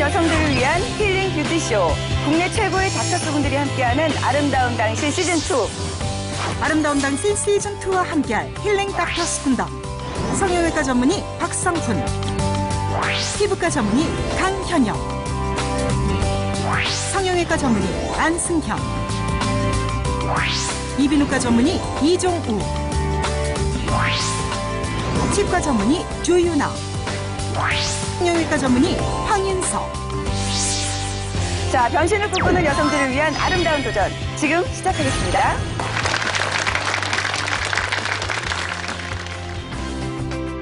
여성들을 위한 힐링 뷰티쇼. 국내 최고의 닥터스분들이 함께하는 아름다운 당신 시즌2. 아름다운 당신 시즌2와 함께할 힐링 닥터스 군단 성형외과 전문의 박성훈. 피부과 전문의 강현영. 성형외과 전문의 안승현 이비인후과 전문의 이종우. 치과 전문의 조유나 성형외과 전문의 황인석 자, 변신을 꿈꾸는 여성들을 위한 아름다운 도전. 지금 시작하겠습니다.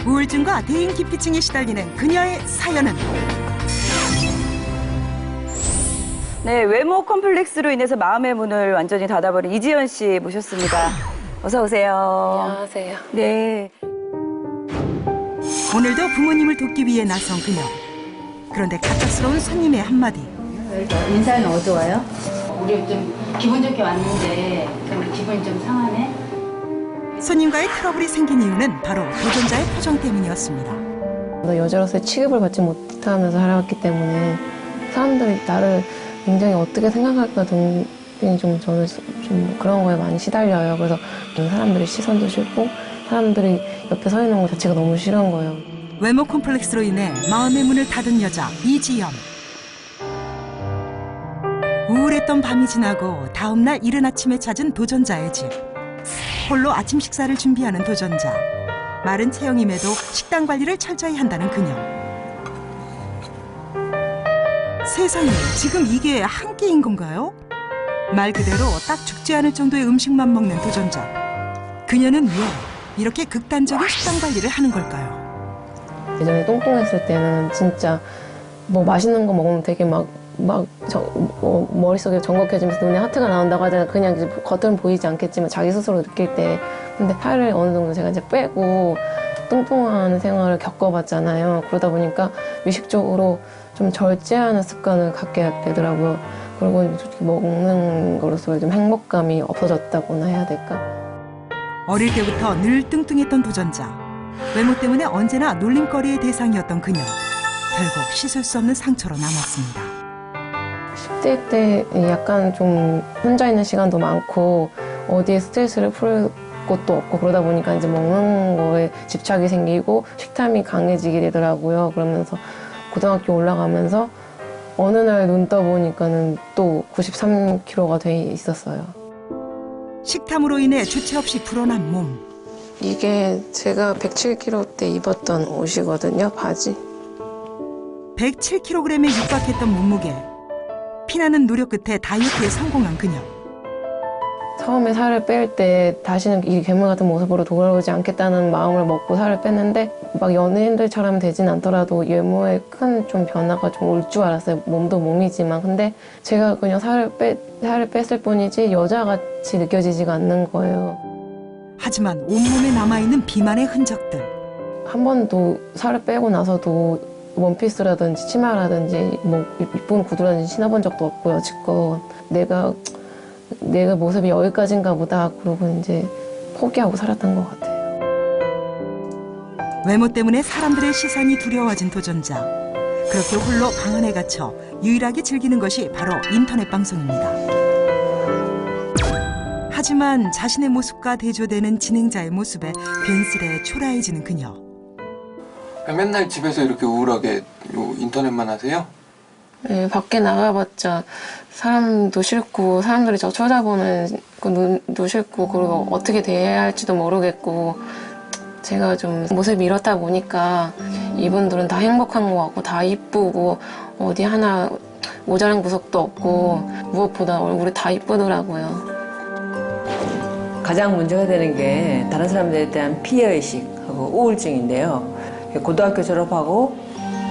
우울증과 대인 기피증에 시달리는 그녀의 사연은 네, 외모 컴플렉스로 인해서 마음의 문을 완전히 닫아버린 이지연 씨 모셨습니다. 어서 오세요. 안녕하세요. 네. 오늘도 부모님을 돕기 위해 나선 그녀 그런데 갑작스러운 손님의 한마디 인사는 어두워요? 우리 좀 기분 좋게 왔는데 좀 기분이 좀 상하네. 손님과의 트러블이 생긴 이유는 바로 도전자의 표정 때문이었습니다. 너 여자로서의 취급을 받지 못하면서 살아왔기 때문에 사람들이 나를 굉장히 어떻게 생각할까 등등이 좀 저는 좀 그런 거에 많이 시달려요. 그래서 사람들이 시선도 싫고 사람들이 옆에 서 있는 것 자체가 너무 싫은 거예요. 외모 콤플렉스로 인해 마음의 문을 닫은 여자 이지연. 우울했던 밤이 지나고 다음날 이른 아침에 찾은 도전자의 집. 홀로 아침 식사를 준비하는 도전자. 마른 체형임에도 식단 관리를 철저히 한다는 그녀. 세상에 지금 이게 한 끼인 건가요? 말 그대로 딱 죽지 않을 정도의 음식만 먹는 도전자. 그녀는 왜 이렇게 극단적인 식단 관리를 하는 걸까요? 예전에 똥똥했을 때는 진짜 뭐 맛있는 거 먹으면 되게 막, 막, 저, 뭐 머릿속에 정곡해지면서 눈에 하트가 나온다고 하잖아요. 그냥 겉으로는 보이지 않겠지만 자기 스스로 느낄 때. 근데 살을 어느 정도 제가 이제 빼고 뚱뚱한 생활을 겪어봤잖아요. 그러다 보니까 의식적으로 좀 절제하는 습관을 갖게 되더라고요. 그리고 먹는 거로서 좀 행복감이 없어졌다고나 해야 될까? 어릴 때부터 늘 뚱뚱했던 도전자. 외모 때문에 언제나 놀림거리의 대상이었던 그녀. 결국 씻을 수 없는 상처로 남았습니다. 10대 때 약간 좀 혼자 있는 시간도 많고 어디에 스트레스를 풀 곳도 없고 그러다 보니까 이제 먹는 거에 집착이 생기고 식탐이 강해지게 되더라고요. 그러면서 고등학교 올라가면서 어느 날 눈 떠보니까는 또 93kg가 돼 있었어요. 식탐으로 인해 주체 없이 불어난 몸. 이게 제가 107kg 때 입었던 옷이거든요, 바지. 107kg에 육박했던 몸무게. 피나는 노력 끝에 다이어트에 성공한 그녀. 처음에 살을 뺄 때 다시는 이 괴물 같은 모습으로 돌아오지 않겠다는 마음을 먹고 살을 뺐는데 막 연예인들처럼 되진 않더라도 외모에 큰 좀 변화가 좀 올 줄 알았어요. 몸도 몸이지만 근데 제가 그냥 살을 빼 살을 뺐을 뿐이지 여자같이 느껴지지가 않는 거예요. 하지만 온몸에 남아있는 비만의 흔적들. 한 번도 살을 빼고 나서도 원피스라든지 치마라든지 뭐 이쁜 구두라든지 신어본 적도 없고 여지껏 내가 내가 모습이 여기까지인가 보다 그러고 이제 포기하고 살았던 것 같아요. 외모 때문에 사람들의 시선이 두려워진 도전자. 그렇게 홀로 방 안에 갇혀 유일하게 즐기는 것이 바로 인터넷 방송입니다. 하지만 자신의 모습과 대조되는 진행자의 모습에 괜스레 초라해지는 그녀. 맨날 집에서 이렇게 우울하게 요 인터넷만 하세요? 네, 밖에 나가봤자 사람도 싫고 사람들이 저 쳐다보는 그 눈도 싫고 그리고 어떻게 대해야 할지도 모르겠고 제가 좀 모습이 이렇다 보니까 이분들은 다 행복한 것 같고 다 이쁘고 어디 하나 모자란 구석도 없고 무엇보다 얼굴이 다 이쁘더라고요. 가장 문제가 되는 게 다른 사람들에 대한 피해의식하고 우울증인데요. 고등학교 졸업하고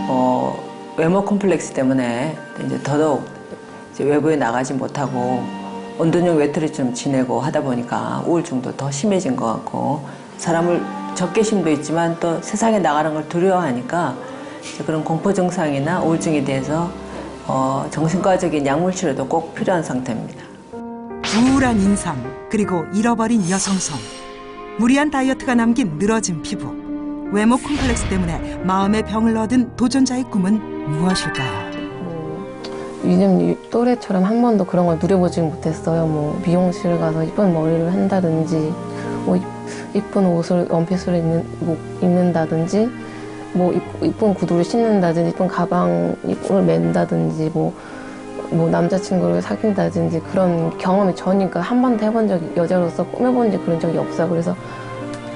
어, 외모 콤플렉스 때문에 이제 더더욱 외부에 나가지 못하고 온도형 외톨이처럼 지내고 하다 보니까 우울증도 더 심해진 것 같고 사람을 적개심도 있지만 또 세상에 나가는 걸 두려워하니까 그런 공포 증상이나 우울증에 대해서 어, 정신과적인 약물 치료도 꼭 필요한 상태입니다. 우울한 인상, 그리고 잃어버린 여성성. 무리한 다이어트가 남긴 늘어진 피부. 외모 콤플렉스 때문에 마음의 병을 얻은 도전자의 꿈은 무엇일까요? 요즘 이 또래처럼 한 번도 그런 걸 누려보지 못했어요. 뭐 미용실 가서 이쁜 머리를 한다든지, 뭐 이- 이쁜 옷을 원피스를 입는, 뭐 입는다든지, 뭐 이- 이쁜 구두를 신는다든지, 이쁜 가방을 맨다든지, 뭐, 뭐 남자친구를 사귄다든지 그런 경험이 전이니까 한 번도 해본 적이 여자로서 꾸며본 적 그런 적이 없어요. 그래서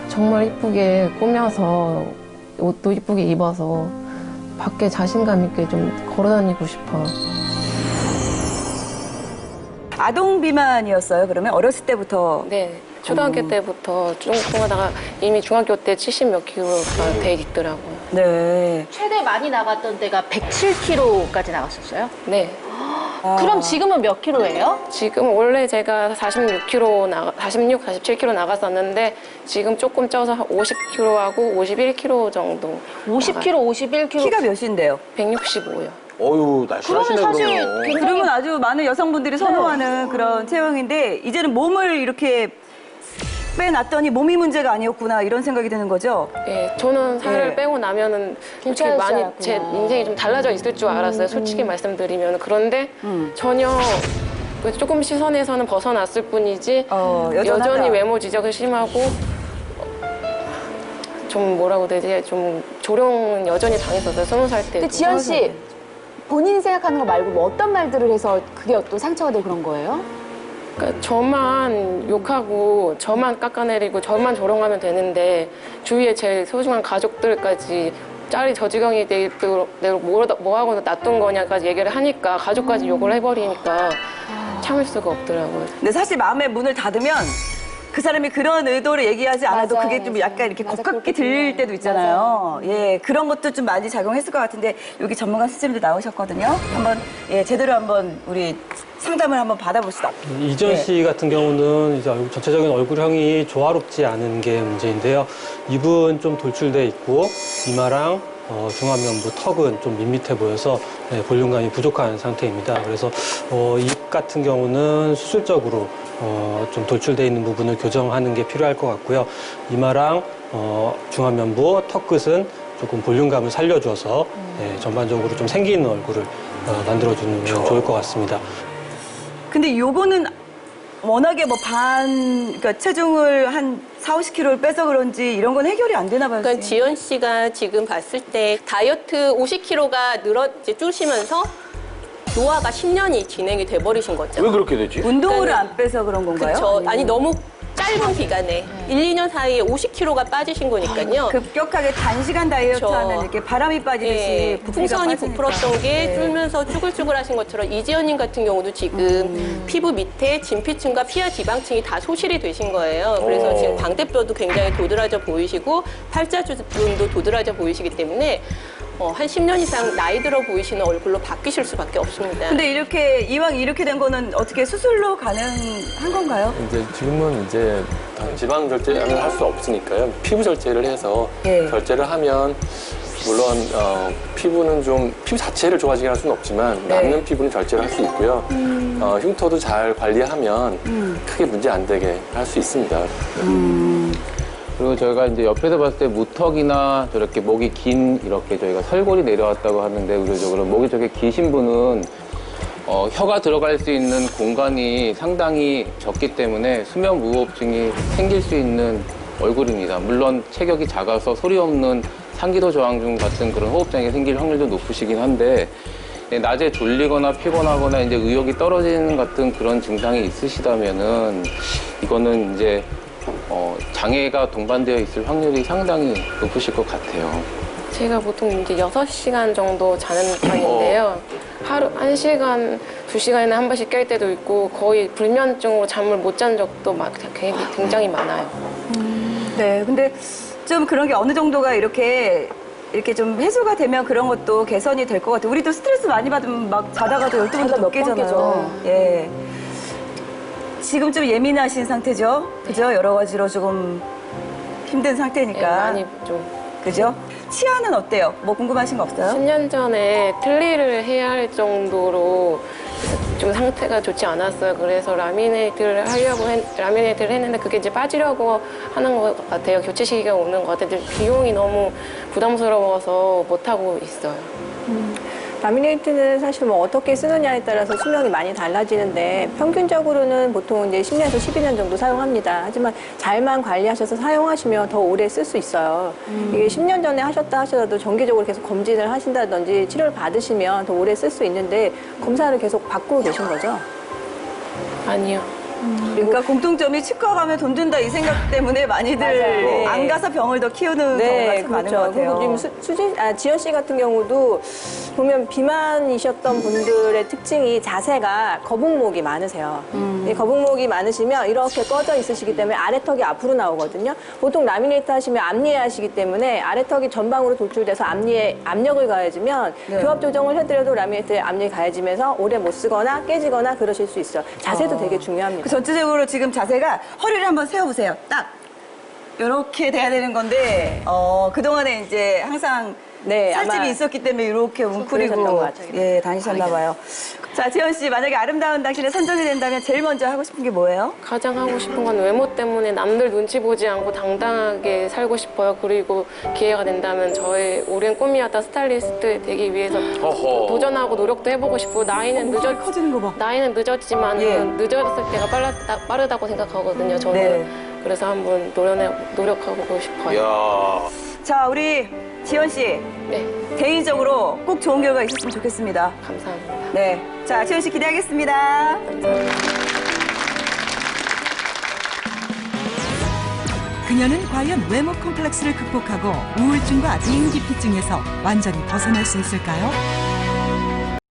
정말 이쁘게 꾸며서 옷도 이쁘게 입어서 밖에 자신감 있게 좀 걸어다니고 싶어요. 아동 비만이었어요. 그러면 어렸을 때부터 네. 초등학교 때부터 쭉 하다가 이미 중학교 때 70 몇 킬로가 돼 있더라고요. 네. 최대 많이 나갔던 때가 107kg까지 나갔었어요? 네. 그럼 지금은 몇 킬로예요? 지금 원래 제가 46kg 나가, 46, 47kg 나갔었는데 지금 조금 쪄서 50kg하고 51kg 정도. 50kg, 51kg. 키가 몇인데요? 165요. 어유 날씬하시네 그러면 사실 그러면. 그러면 아주 많은 여성분들이 선호하는 그런 체형인데 이제는 몸을 이렇게 빼놨더니 몸이 문제가 아니었구나 이런 생각이 드는 거죠. 예, 저는 살을 예. 빼고 나면은 이렇게 많이. 제 인생이 좀 달라져 있을 줄 알았어요. 솔직히 말씀드리면 그런데 음. 전혀 그 조금 시선에서는 벗어났을 뿐이지 어, 여전하다. 여전히 외모 지적이 심하고 좀 뭐라고 되지 좀 조롱은 여전히 당했었어요. 스무 살 때. 근데 지현 씨 본인이 생각하는 거 말고 뭐 어떤 말들을 해서 그게 또 상처가 되고 그런 거예요? 그러니까 저만 욕하고 저만 깎아내리고 저만 조롱하면 되는데 주위에 제 소중한 가족들까지 짤이 저 지경이 되도록 내가 뭐, 뭐 하고 놔둔 거냐까지 얘기를 하니까 가족까지 욕을 해버리니까 참을 수가 없더라고요. 근데 사실 마음의 문을 닫으면 그 사람이 그런 의도를 얘기하지 않아도 맞아, 그게 좀 맞아. 약간 이렇게 맞아, 그렇게 들릴. 때도 있잖아요. 예, 그런 것도 좀 많이 작용했을 것 같은데 여기 전문가 선생님도 나오셨거든요. 한번 예, 제대로 한번 우리 상담을 한번 받아봅시다. 이지연 네. 씨 같은 경우는 이제 얼굴- 전체적인 얼굴형이 조화롭지 않은 게 문제인데요. 입은 좀 돌출돼 있고 이마랑 어, 중안면부 턱은 좀 밋밋해 보여서 네, 볼륨감이 부족한 상태입니다. 그래서 어, 입 같은 경우는 수술적으로 어, 좀 돌출돼 있는 부분을 교정하는 게 필요할 것 같고요. 이마랑 어, 중안면부 턱 끝은 조금 볼륨감을 살려줘서 네, 전반적으로 좀 생기 있는 얼굴을 어, 만들어주면 좋을 것 같습니다. 근데 요거는 워낙에 뭐 반, 그러니까 체중을 한 4, 50kg를 빼서 그런지 이런 건 해결이 안 되나 봐요. 그러니까. 지연 씨가 지금 봤을 때 다이어트 50kg가 늘어 이제 쭈시면서 노화가 10년이 진행이 돼 버리신 거죠. 왜 그렇게 되지? 운동을 그러니까는- 안 빼서 그런 건가요? 그렇죠. 아니 너무 짧은 기간에 1, 2년 사이에 50kg가 빠지신 거니까요. 급격하게 단시간 다이어트 그렇죠. 하면 이렇게 바람이 빠지듯이 예, 부피가 풍선이 빠지니까. 부풀었던 게 네. 줄면서 쭈글쭈글하신 것처럼 이지연님 같은 경우도 지금 음. 피부 밑에 진피층과 피하 지방층이 다 소실이 되신 거예요. 그래서 오. 지금 광대뼈도 굉장히 도드라져 보이시고 팔자주름도 도드라져 보이시기 때문에 어, 한 10년 이상 나이 들어 보이시는 얼굴로 바뀌실 수밖에 없습니다. 근데 이렇게 이왕 이렇게 된 거는 어떻게 수술로 가능한 건가요? 이제 지금은 이제 지방 절제는 할수 없으니까요. 피부 절제를 해서 예. 절제를 하면 물론 어, 피부는 좀 피부 자체를 좋아지게 할 수는 없지만 네. 남는 피부는 절제를 할 수 있고요. 어, 흉터도 잘 관리하면 크게 문제 안 되게 할 수 있습니다. 그리고 저희가 이제 옆에서 봤을 때 무턱이나 저렇게 목이 긴 이렇게 저희가 설골이 내려왔다고 하는데 의료적으로 목이 저렇게 기신 분은 어, 혀가 들어갈 수 있는 공간이 상당히 적기 때문에 수면 무호흡증이 생길 수 있는 얼굴입니다. 물론 체격이 작아서 소리 없는 상기도 저항증 같은 그런 호흡장애 생길 확률도 높으시긴 한데 네, 낮에 졸리거나 피곤하거나 이제 의욕이 떨어지는 같은 그런 증상이 있으시다면은 이거는 이제 어, 장애가 동반되어 있을 확률이 상당히 높으실 것 같아요. 제가 보통 이제 6시간 정도 자는 편인데요. 하루 1시간, 2시간이나 한 번씩 깰 때도 있고 거의 불면증으로 잠을 못 잔 적도 막 굉장히, 굉장히 많아요. 네, 근데 좀 그런 게 어느 정도가 이렇게 이렇게 좀 해소가 되면 그런 것도 개선이 될 것 같아요. 우리도 스트레스 많이 받으면 막 자다가도 열두 번도 자다 더 몇번 깨잖아요. 예. 지금 좀 예민하신 상태죠? 그죠? 여러 가지로 조금 힘든 예, 상태니까. 많이 좀 그죠? 치아는 어때요? 뭐 궁금하신 거 없어요? 10년 전에 틀니를 해야 할 정도로 좀 상태가 좋지 않았어요. 그래서 라미네이트를 하려고 했, 라미네이트를 했는데 그게 이제 빠지려고 하는 것 같아요. 교체 시기가 오는 것 같아요. 근데 비용이 너무 부담스러워서 못 하고 있어요. 라미네이트는 사실 뭐 어떻게 쓰느냐에 따라서 수명이 많이 달라지는데 평균적으로는 보통 이제 10년에서 12년 정도 사용합니다. 하지만 잘만 관리하셔서 사용하시면 더 오래 쓸 수 있어요. 이게 10년 전에 하셨다 하시더라도 정기적으로 계속 검진을 하신다든지 치료를 받으시면 더 오래 쓸 수 있는데 검사를 계속 받고 계신 거죠? 아니요. 그러니까 공통점이 치과 가면 돈 든다 이 생각 때문에 많이들 맞아요. 안 가서 병을 더 키우는 경우가 참 많은 것 같아요. 네, 그리고 지금 수, 수진, 아, 지연 씨 같은 경우도 보면 비만이셨던 분들의 특징이 자세가 거북목이 많으세요. 음. 이 거북목이 많으시면 이렇게 꺼져 있으시기 때문에 아래턱이 앞으로 나오거든요. 보통 라미네이트 하시면 앞니에 하시기 때문에 아래턱이 전방으로 돌출돼서 앞니에 압력을 가해지면 네. 교합 조정을 해드려도 라미네이트에 압력이 가해지면서 오래 못 쓰거나 깨지거나 그러실 수 있어요. 자세도 어. 되게 중요합니다. 그 전체적으로 지금 자세가 허리를 한번 세워보세요. 딱 이렇게 돼야 되는 건데 어 그동안에 이제 항상 네, 살집이 있었기 때문에 이렇게 웅크리고. 예 다니셨나 봐요. 자 지현 씨 만약에 아름다운 당신에 선정이 된다면 제일 먼저 하고 싶은 게 뭐예요? 가장 하고 싶은 건 외모 때문에 남들 눈치 보지 않고 당당하게 살고 싶어요. 그리고 기회가 된다면 저의 오랜 꿈이었던 스타일리스트 되기 위해서 어허. 도전하고 노력도 해보고 싶고 나이는 늦었 커지는 거 봐. 나이는 늦었지만 예. 늦었을 때가 빨랐다, 빠르다고 생각하거든요. 저는 네. 그래서 한번 노력해 노력하고 싶어요. 이야. 자 우리 지현 씨 네, 개인적으로 꼭 좋은 결과 있었으면 좋겠습니다. 감사합니다. 네. 자 지현 씨 기대하겠습니다. 그녀는 과연 외모 컴플렉스를 극복하고 우울증과 비행기피증에서 완전히 벗어날 수 있을까요?